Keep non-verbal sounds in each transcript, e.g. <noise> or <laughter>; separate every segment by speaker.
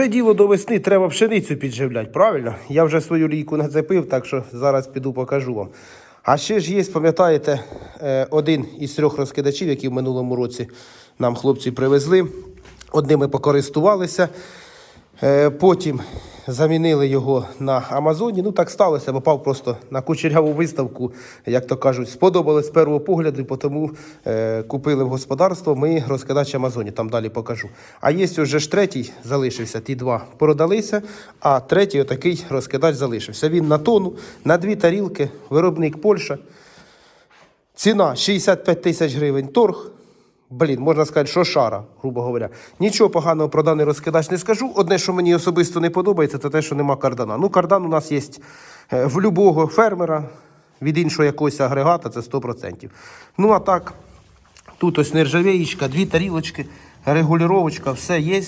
Speaker 1: Вже діло до весни, треба пшеницю підживляти, правильно? Я вже свою лійку нацепив, так що зараз піду покажу вам. А ще ж є, пам'ятаєте, е, один із трьох розкидачів, які в минулому році нам хлопці привезли. Одними покористувалися. Е, Потім замінили його на Амазоні. Ну так сталося, попав просто на кучеряву виставку, як то кажуть, сподобалось з першого погляду, і тому е, купили в господарство. Ми розкидач Амазоні, там далі покажу. А є вже ж третій залишився, ті два продалися, а третій отакий розкидач залишився. Він на тону, на дві тарілки, виробник Польща. Ціна 65 тисяч гривень торг. Блін, можна сказати, що шара, грубо говоря. Нічого поганого про даний розкидач не скажу. Одне, що мені особисто не подобається, це те, що нема кардана. Ну, кардан у нас є е, в любого фермера від іншого якогось агрегата, це 100%. Ну, а так, тут ось нержавеєчка, дві тарілочки, регулювачка, все є.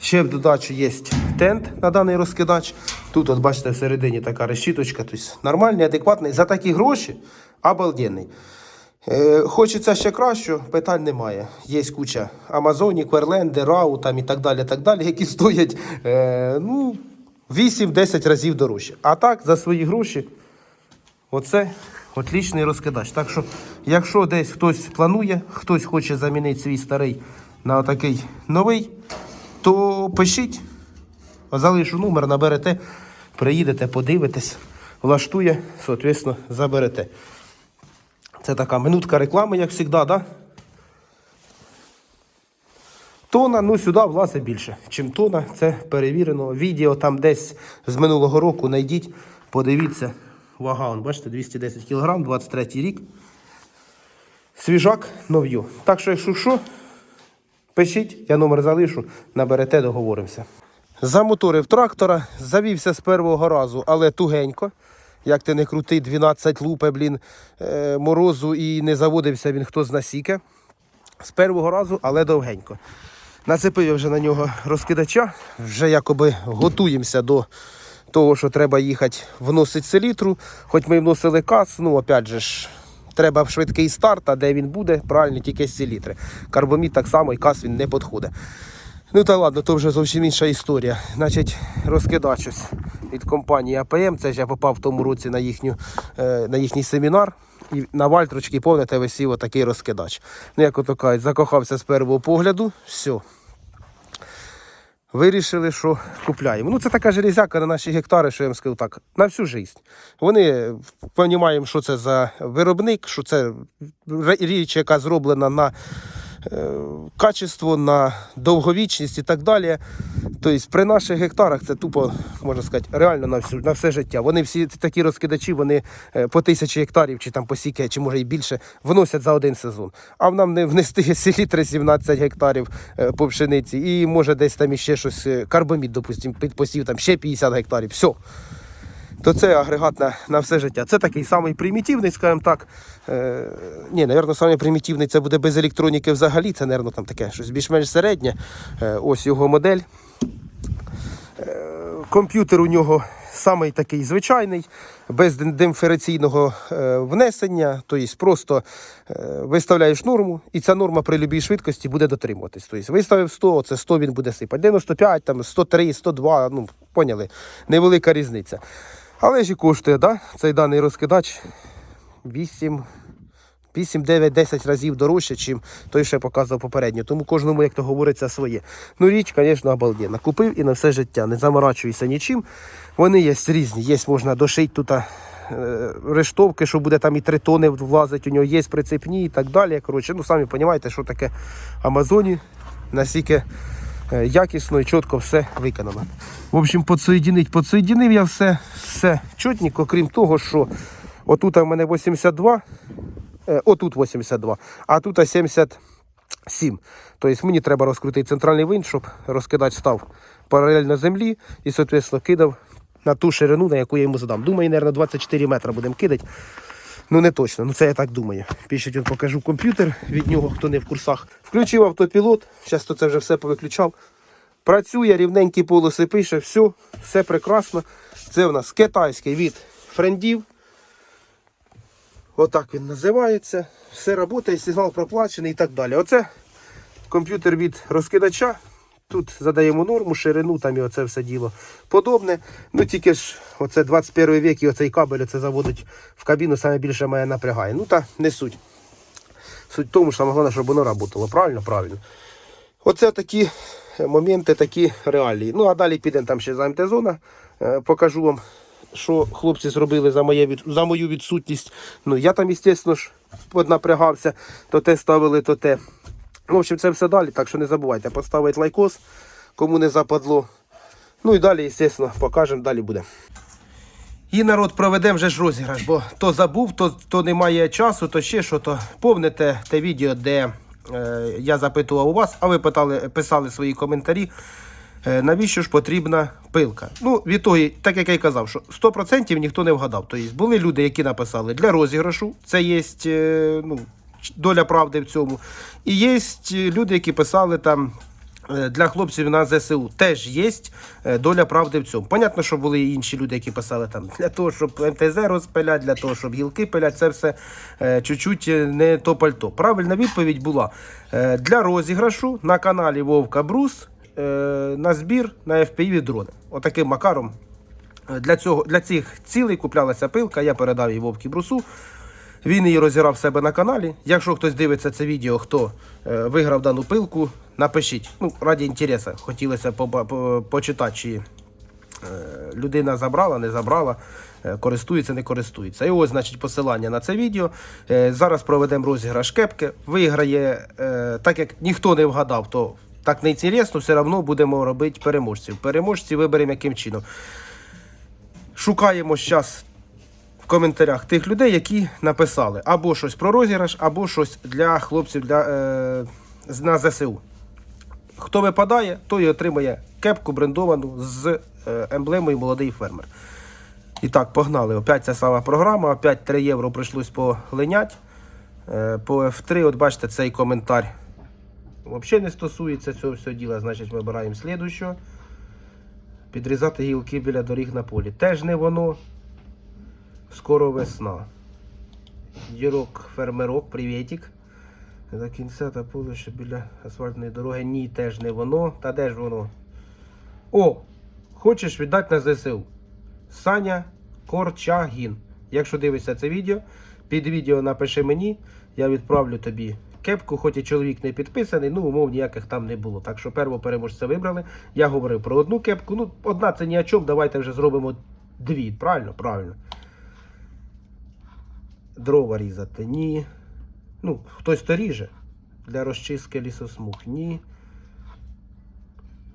Speaker 1: Ще в додачу є тент на даний розкидач. Тут, от бачите, всередині така решіточка. Тобто нормальний, адекватний. За такі гроші обалденний. Е, хочеться ще краще, питань немає. Є куча Амазоні, Кверленди, Рау там і так далі, так далі, які стоять е, ну, 8-10 разів дорожче. А так, за свої гроші, оце отлічний розкидач. Так що, якщо десь хтось планує, хтось хоче замінити свій старий на такий новий, то пишіть, залишу номер, наберете, приїдете, подивитесь, влаштує, соответственно, заберете. Це така минутка реклами, як завжди, да? Тона, ну сюди влазить більше, чим тона. Це перевірено. Відео там десь з минулого року знайдіть, подивіться. Вага, он, бачите, 210 кг, 23 рік. Свіжак нов'ю. Так що, якщо що, пишіть, я номер залишу, наберете, договоримося. Замоторив трактора, завівся з першого разу, але тугенько. Як ти не крутий, 12 лупе, блін, е, морозу і не заводився він хто зна скільки. З першого разу, але довгенько. Нацепив я вже на нього розкидача, вже якоби готуємося до того, що треба їхати вносити селітру. Хоч ми вносили кас, ну опять же ж, треба швидкий старт, а де він буде, правильно, тільки з селітри. Карбомід так само і кас він не підходить. Ну та ладно, то вже зовсім інша історія. Значить, розкидач ось від компанії АПМ. Це ж я попав в тому році на, їхню, е, на їхній семінар. І на вальтрочки, повните, висів отакий розкидач. Ну, як ото кажуть, закохався з першого погляду, все. Вирішили, що купляємо. Ну, це така железяка на наші гектари, що я вам скажу так, на всю життя. Вони розуміємо, що це за виробник, що це річ, яка зроблена на е, качество, на довговічність і так далі. Тобто при наших гектарах це тупо, можна сказати, реально на, всю, на все життя. Вони всі такі розкидачі, вони е, по тисячі гектарів, чи там по сіки, чи може і більше, вносять за один сезон. А нам не внести <laughs> селітри 17 гектарів е, по пшениці, і може десь там іще щось, е, карбомід, допустимо, під посів там ще 50 гектарів. Все то це агрегат на, на все життя. Це такий самий примітивний, скажімо так. Е, ні, напевно, самий примітивний це буде без електроніки взагалі. Це, напевно, там таке щось більш-менш середнє. Е, ось його модель. Е, комп'ютер у нього самий такий звичайний, без диференційного е, внесення. Тобто просто е, виставляєш норму, і ця норма при будь-якій швидкості буде дотримуватись. Тобто виставив 100, це 100 він буде сипати. 95, там, 103, 102, ну, поняли, невелика різниця. Але ж і коштує, да? цей даний розкидач 8, 8, 9, 10 разів дорожче, ніж той, що я показував попередньо. Тому кожному, як то говориться, своє. Ну, річ, звісно, обалденна. Купив і на все життя. Не заморачуюся нічим. Вони є різні. Є, можна дошити тут е, рештовки, що буде там і 3 тони влазить, у нього є прицепні і так далі. Коротше, ну самі розумієте, що таке Амазоні, наскільки якісно і чітко все виконано. В общем, подсоєдинить, подсоєдинив я все, все чотненько, крім того, що отут у мене 82, е, отут 82, а тут 77. Тобто мені треба розкрутити центральний винт, щоб розкидач став паралельно землі і, соответственно, кидав на ту ширину, на яку я йому задам. Думаю, мабуть, 24 метри будемо кидати. Ну не точно, ну це я так думаю. Пішіть, от покажу комп'ютер від нього, хто не в курсах. Включив автопілот, зараз то це вже все повиключав. Працює, рівненькі полоси пише, все, все прекрасно. Це у нас китайський від френдів. Отак він називається. Все працює, сигнал проплачений і так далі. Оце комп'ютер від розкидача. Тут задаємо норму, ширину там і оце все діло подобне. Ну тільки ж оце 21 вік і оцей кабель оце заводить в кабіну, саме більше мене напрягає. Ну та не суть. Суть в тому, що саме головне, щоб воно працювало. Правильно? Правильно. Оце такі моменти, такі реалії. Ну а далі підемо там ще за МТ-зона. Е, Покажу вам, що хлопці зробили за, моє за мою відсутність. Ну я там, звісно ж, поднапрягався, то те ставили, то те. Ну, в общем, це все далі, так що не забувайте поставити лайкос, кому не западло. Ну і далі, звісно, покажемо, далі буде. І народ проведемо вже ж розіграш, бо то забув, то, то немає часу, то ще що, то помните те відео, де е, я запитував у вас, а ви питали, писали свої коментарі, е, навіщо ж потрібна пилка. Ну, від того, так як я й казав, що 100% ніхто не вгадав. Тобто були люди, які написали для розіграшу, це є е, ну, доля правди в цьому. І є люди, які писали там. Е, Для хлопців на ЗСУ теж є е, доля правди в цьому. Понятно, що були і інші люди, які писали там для того, щоб МТЗ розпилять, для того, щоб гілки пилять, це все е, чуть-чуть не то пальто. Правильна відповідь була е, для розіграшу на каналі Вовка Брус е, на збір на FPV дрони. Отаким макаром Е, для, цього, для цих цілей куплялася пилка, я передав її Вовкі Брусу. Він її розіграв себе на каналі. Якщо хтось дивиться це відео, хто е, виграв дану пилку, напишіть. Ну, раді інтересу, хотілося почитати, чи е, людина забрала, не забрала, е, користується, не користується. І ось, значить, посилання на це відео. Зараз проведемо розіграш кепки. Виграє, так як ніхто не вгадав, то так не інтересно, все одно будемо робити переможців. Переможці виберемо яким чином. Шукаємо зараз коментарях тих людей, які написали або щось про розіграш, або щось для хлопців для, е, на ЗСУ. Хто випадає, той отримає кепку брендовану з е, емблемою молодий фермер. І так, погнали. Опять ця сама програма, опять 3 євро прийшлось полинять. Е, по F3, от бачите, цей коментар взагалі не стосується цього всього діла. Значить, вибираємо слідуючого. Підрізати гілки біля доріг на полі. Теж не воно. Скоро весна. Юрок фермерок, привітик. До кінця та поле, що біля асфальтної дороги. Ні, теж не воно. Та де ж воно? О! Хочеш віддати на ЗСУ? Саня Корчагін. Якщо дивишся це відео, під відео напиши мені, я відправлю тобі кепку, хоч і чоловік не підписаний, ну умов ніяких там не було. Так що першого переможця вибрали. Я говорив про одну кепку. Ну, одна це ні о чому, давайте вже зробимо дві. Правильно? Правильно. Дрова різати, ні. Ну, хтось то ріже. Для розчистки лісосмуг, ні.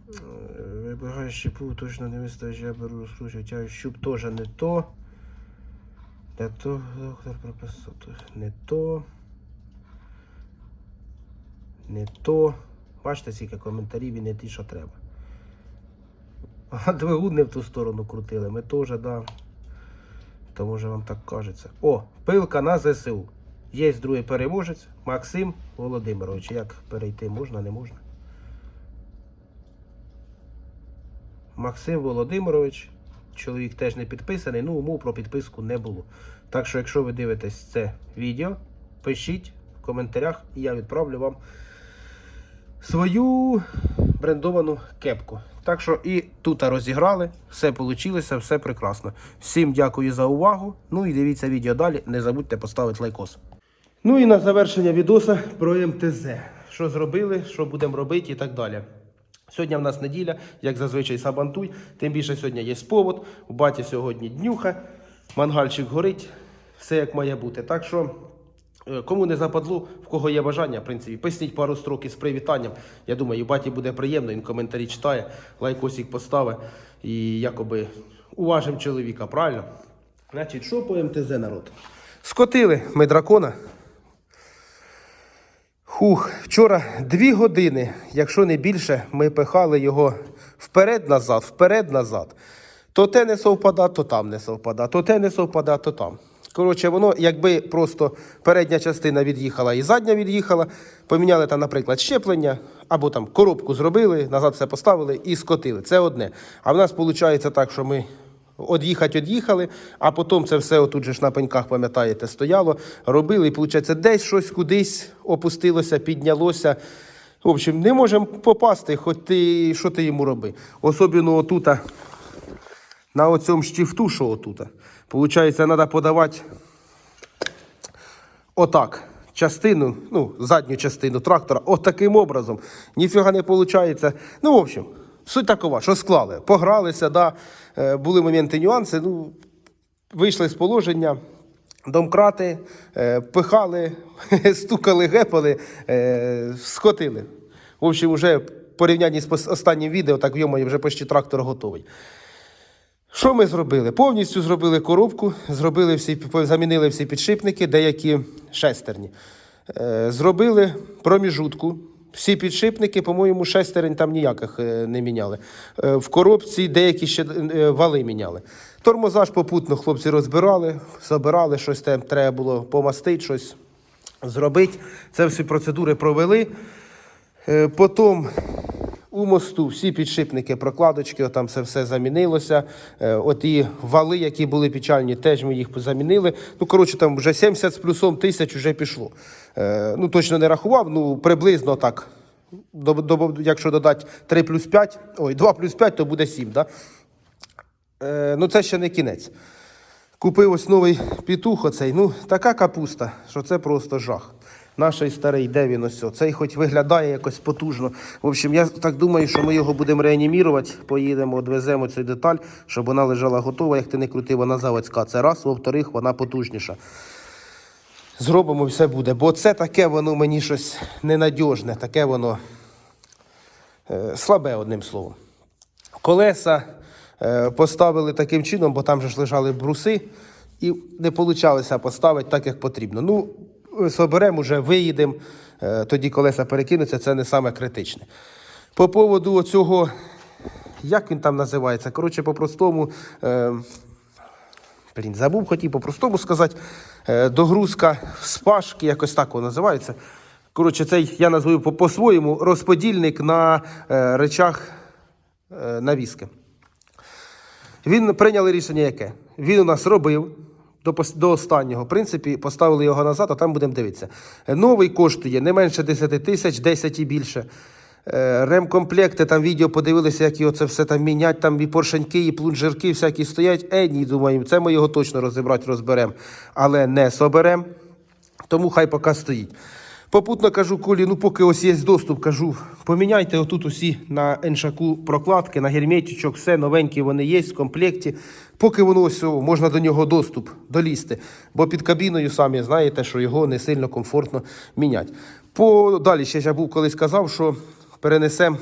Speaker 1: Е, Вибігає щепу, точно не вистачить, я беру тягу щуп теж не то. Для того доктор прописав. Не то. Не то. Бачите, скільки коментарів і не ті, що треба. А двигун не в ту сторону крутили. Ми теж, да. То може вам так кажеться. О, пилка на ЗСУ. Є другий переможець Максим Володимирович. Як перейти можна, не можна? Максим Володимирович. Чоловік теж не підписаний, ну умов про підписку не було. Так що, якщо ви дивитесь це відео, пишіть в коментарях, і я відправлю вам свою брендовану кепку. Так що і тут розіграли, все вийшло, все прекрасно. Всім дякую за увагу. Ну і дивіться відео далі. Не забудьте поставити лайкос. Ну і на завершення відоса про МТЗ. Що зробили, що будемо робити і так далі. Сьогодні в нас неділя, як зазвичай сабантуй. Тим більше сьогодні є повод. У баті сьогодні днюха, мангальчик горить, все як має бути. Так що, кому не западло, в кого є бажання, в принципі, писніть пару строк із привітанням. Я думаю, баті буде приємно, він коментарі читає, лайкосик поставить і якоби уважимо чоловіка, правильно? Значить, що по МТЗ народ? Скотили ми дракона. Хух, вчора дві години, якщо не більше, ми пихали його вперед-назад, вперед-назад. То те не совпада, то там не совпада, то те не совпада, то там. Коротше, воно, якби просто передня частина від'їхала і задня від'їхала, поміняли там, наприклад, щеплення, або там коробку зробили, назад все поставили і скотили. Це одне. А в нас виходить так, що ми Од'їхати од'їхали, а потім це все отут же ж на пеньках, пам'ятаєте, стояло, робили, і виходить, десь щось кудись опустилося, піднялося. В общем, не можемо попасти, хоч ти що ти йому роби. Особливо отута, на оцьому штифту, що отута. Получається, треба подавати отак. Частину, ну, задню частину трактора, от таким образом. Ніфіга не виходить. Ну, в общем, суть такова, що склали. Погралися, да, е, були моменти, нюанси. Ну, вийшли з положення. Домкрати, е, пихали, <laughs> стукали, гепали, е, скотили. В общем, вже в порівнянні з останнім відео, так в йому вже почти трактор готовий. Що ми зробили? Повністю зробили коробку, зробили всі, замінили всі підшипники, деякі шестерні. Е, зробили проміжутку. Всі підшипники, по-моєму, шестерень там ніяких е, не міняли. Е, в коробці деякі ще вали міняли. Тормозаж попутно хлопці розбирали, забирали, щось там треба було помастити, щось зробити. Це всі процедури провели. Потім у мосту всі підшипники, прокладочки, там все все замінилося. Е, От і вали, які були печальні, теж ми їх замінили. Ну, коротше, там вже 70 з плюсом тисяч вже пішло. Е, Ну, точно не рахував, ну приблизно так. Якщо додати 3 плюс 5, ой, 2 плюс 5, то буде 7, да? Е, ну це ще не кінець. Купив ось новий петух оцей. Ну, така капуста, що це просто жах. Наш старий, де він ось? Цей хоч виглядає якось потужно. В общем, я так думаю, що ми його будемо реанімірувати. Поїдемо, відвеземо цю деталь, щоб вона лежала готова, як ти не крути, вона заводська. Це раз, во-вторих, вона потужніша. Зробимо все буде. Бо це таке воно мені щось ненадіжне, таке воно е, слабе, одним словом. Колеса е, поставили таким чином, бо там же ж лежали бруси, і не вийшло поставити так, як потрібно. Ну, соберемо вже, виїдемо, е, тоді колеса перекинуться, це не саме критичне. По поводу оцього, як він там називається? Коротше, по-простому. Е, Блін, забув, хотів по-простому сказати. Е, догрузка спашки, якось так воно називається. Коротше, цей я назву по- по-своєму розподільник на е, речах е, навіски. Він прийняли рішення яке? Він у нас робив до, до останнього. В принципі, поставили його назад, а там будемо дивитися. Е, Новий коштує не менше 10 тисяч, 10 і більше. Е, Ремкомплекти, там відео подивилися, як його це все там мінять, там і поршеньки, і плунжерки всякі стоять. Е, ні, думаємо, це ми його точно розібрати, розберемо, але не соберемо. Тому хай поки стоїть. Попутно кажу, Колі, ну поки ось є доступ, кажу, поміняйте отут усі на еншаку прокладки, на герметичок, все новенькі вони є в комплекті. Поки воно ось можна до нього доступ долізти. Бо під кабіною самі знаєте, що його не сильно комфортно міняти. По далі ще я був колись казав, що перенесемо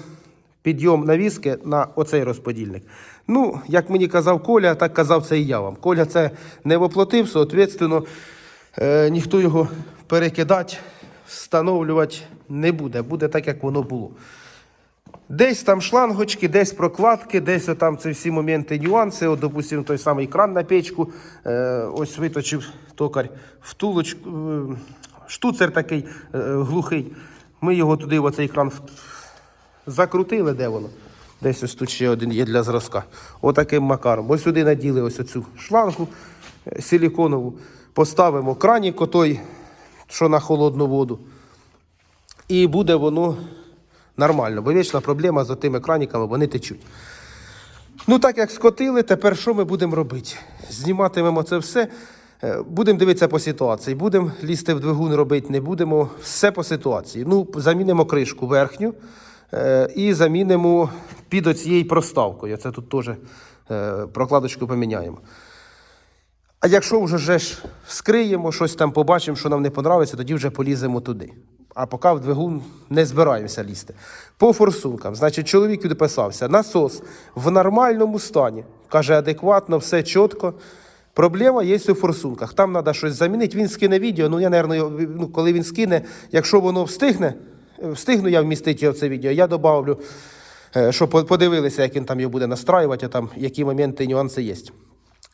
Speaker 1: підйом навіски на оцей розподільник. Ну, як мені казав Коля, так казав це і я вам. Коля це не воплотив, соответственно, е, ніхто його перекидати, встановлювати не буде. Буде так, як воно було. Десь там шлангочки, десь прокладки, десь там ці всі моменти, нюанси. От, допустимо, той самий кран на печку. Е, ось виточив токар втулочку, е, штуцер такий е, глухий. Ми його туди, в оцей кран закрутили, де воно. Десь ось тут ще один є для зразка. Отаким макаром. Ось сюди наділи ось оцю шлангу силіконову. Поставимо кранік, отой, що на холодну воду. І буде воно нормально. Бо вічна проблема з тими краніками, вони течуть. Ну, так як скотили, тепер що ми будемо робити? Зніматимемо це все. Е, Будемо дивитися по ситуації. Будемо лізти в двигун робити, не будемо. Все по ситуації. Ну, замінимо кришку верхню е, і замінимо під оцією проставкою. Це тут теж е, прокладочку поміняємо. А якщо вже же ж вскриємо, щось там побачимо, що нам не подобається, тоді вже поліземо туди. А поки в двигун не збираємося лізти. По форсункам, значить, чоловік відписався. Насос в нормальному стані. Каже, адекватно, все чітко. Проблема є у форсунках. Там треба щось замінити. Він скине відео. Ну, я, ну, коли він скине, якщо воно встигне, е, встигну я вмістити це відео, я добавлю, е, по- подивилися, як він там його буде настраювати, а там які моменти нюанси є.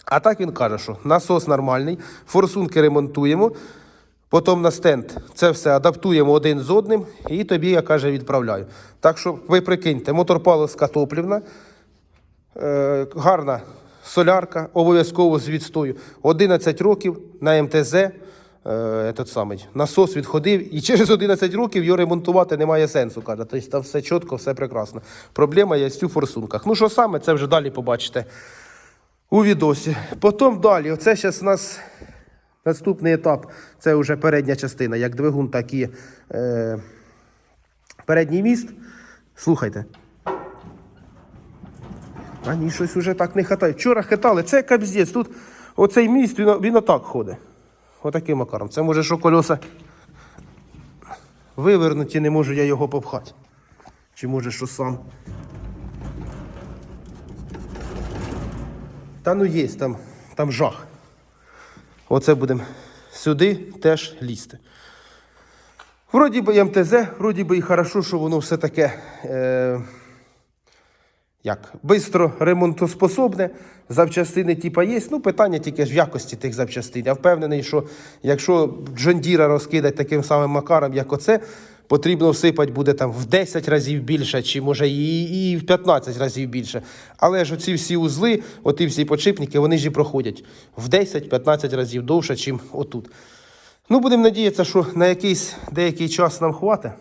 Speaker 1: А так він каже, що насос нормальний, форсунки ремонтуємо, потім на стенд це все адаптуємо один з одним і тобі, я каже, відправляю. Так що ви прикиньте, моторпаловська топлівна, е, гарна солярка, обов'язково з відстою. 11 років на МТЗ, е, этот самий, насос відходив, і через 11 років його ремонтувати немає сенсу. каже. Тобто там все чітко, все прекрасно. Проблема є у форсунках. Ну що саме, це вже далі побачите у відосі. Потім далі. Оце зараз у нас наступний етап. Це вже передня частина, як двигун, так і е, передній міст. Слухайте. А ні, щось уже так не хитає. Вчора хитали, це кабздець. Тут оцей міст, він, він отак ходить. Отаким макаром. Це може, що кольоса вивернуті, не можу я його попхати. Чи може, що сам. Та ну є, там, там жах. Оце будемо сюди теж лізти. Вроді би МТЗ, вроді би і хорошо, що воно все таке. Е- як бистро ремонтоспособне, запчастини типа є. Ну, питання тільки ж в якості тих запчастин. Я впевнений, що якщо Джондіра розкидать таким самим макаром, як оце, потрібно всипати буде там в 10 разів більше, чи може і, і в 15 разів більше. Але ж оці всі узли, оті всі подшипники, вони ж і проходять в 10-15 разів довше, ніж отут. Ну, будемо надіятися, що на якийсь деякий час нам хватить.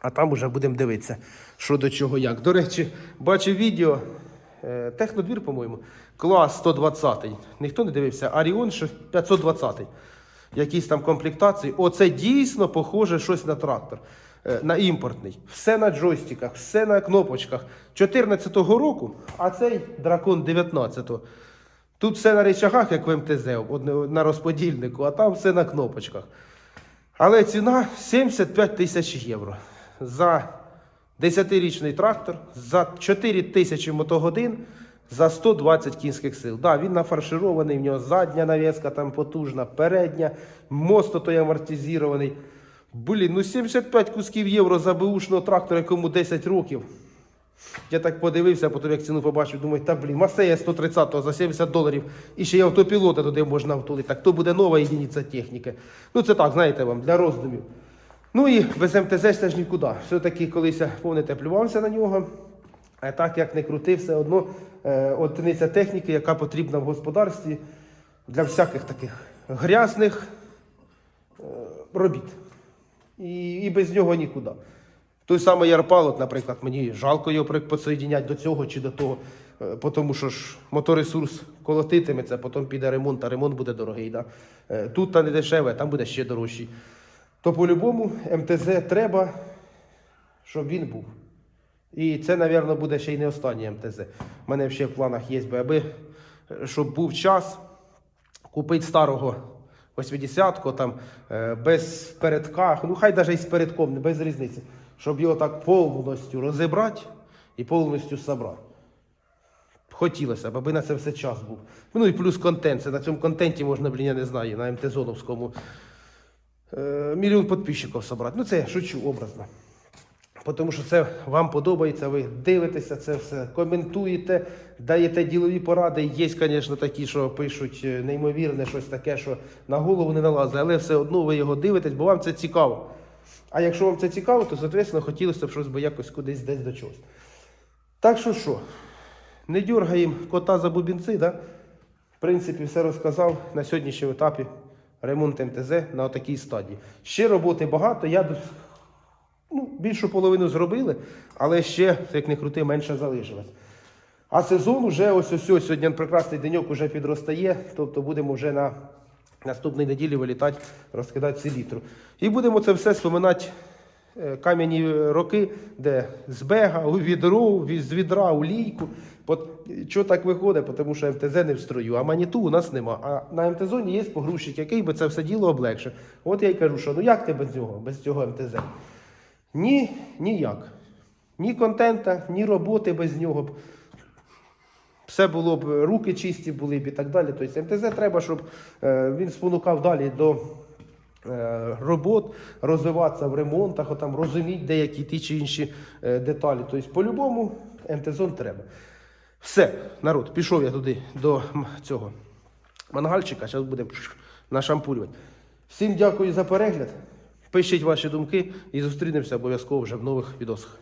Speaker 1: А там уже будемо дивитися, що до чого як. До речі, бачив відео. е, Технодвір, по-моєму, клас 120. Ніхто не дивився. Аріон що 520. Якісь там комплектації. Оце дійсно похоже щось на трактор. е, На імпортний. Все на джойстиках, все на кнопочках. 14-го року, а цей дракон 19-го. Тут все на речагах, як в МТЗ, на розподільнику, а там все на кнопочках. Але ціна 75 тисяч євро за 10-річний трактор, за 4 тисячі мотогодин, за 120 кінських сил. Да, він нафарширований, в нього задня навіска там потужна, передня, мост той амортизований. Блін, ну 75 кусків євро за беушного трактора, якому 10 років. Я так подивився, потім як ціну побачив, думаю, та блін, Масея 130 за 70 доларів. І ще й автопілота туди можна втулити. Так то буде нова єдиниця техніки. Ну це так, знаєте вам, для роздумів. Ну і без МТЗ це ж нікуди. Все-таки колись я, помните, плювався на нього. А так як не крути, все одно одиниця техніки, яка потрібна в господарстві для всяких таких грязних е, робіт. І, і без нього нікуди. Той самий Ярпал, от, наприклад, мені жалко його підсоєдіняти до цього чи до того, е, тому що ж моторесурс колотитиметься, потім піде ремонт, а ремонт буде дорогий. Да? Е, Тут та не дешеве, там буде ще дорожчий. То по-любому МТЗ треба, щоб він був. І це, мабуть, буде ще й не останній МТЗ. У мене ще в планах є, аби щоб був час купити старого 80-ку там е, без передка, ну хай навіть і з передком, без різниці, щоб його так повністю розібрати і повністю забрати. Хотілося б, аби на це все час був. Ну і плюс контент. Це на цьому контенті можна, блін, я не знаю, на МТЗоновському е, мільйон підписчиків собрати. Ну це шучу образно. Тому що це вам подобається, ви дивитеся це все, коментуєте, даєте ділові поради. Є, звісно, такі, що пишуть е, неймовірне щось таке, що на голову не налазить, але все одно ви його дивитесь, бо вам це цікаво. А якщо вам це цікаво, то, соответственно, хотілося б щось би якось кудись десь до чогось. Так що що, не дергаємо кота за бубінці, да? В принципі, все розказав на сьогоднішньому етапі ремонт МТЗ на такій стадії. Ще роботи багато. Я ну, більшу половину зробили, але ще, як не крути, менше залишилось. А сезон уже ось ось ось сьогодні прекрасний деньок уже підростає, тобто будемо вже на наступній неділі вилітати, розкидати селітру. І будемо це все споминати е, кам'яні роки, де з бега, у відро, з відра у лійку. Що так виходить? Тому що МТЗ не в строю, а маніту у нас нема. А на МТЗоні є погрузчик, який би це все діло облегшив. От я й кажу, що ну як ти без нього, без цього МТЗ? Ні, ніяк. Ні контента, ні роботи без нього. б. Все було б, руки чисті були б і так далі. Тобто МТЗ треба, щоб е, він спонукав далі до е, робот, розвиватися в ремонтах, отам, розуміти деякі ті чи інші е, деталі. Тобто, по-любому МТЗон треба. Все, народ, пішов я туди до цього мангальчика, зараз будемо <sniffs> нашампурювати. Всім дякую за перегляд. Пишіть ваші думки і зустрінемося обов'язково вже в нових відосах.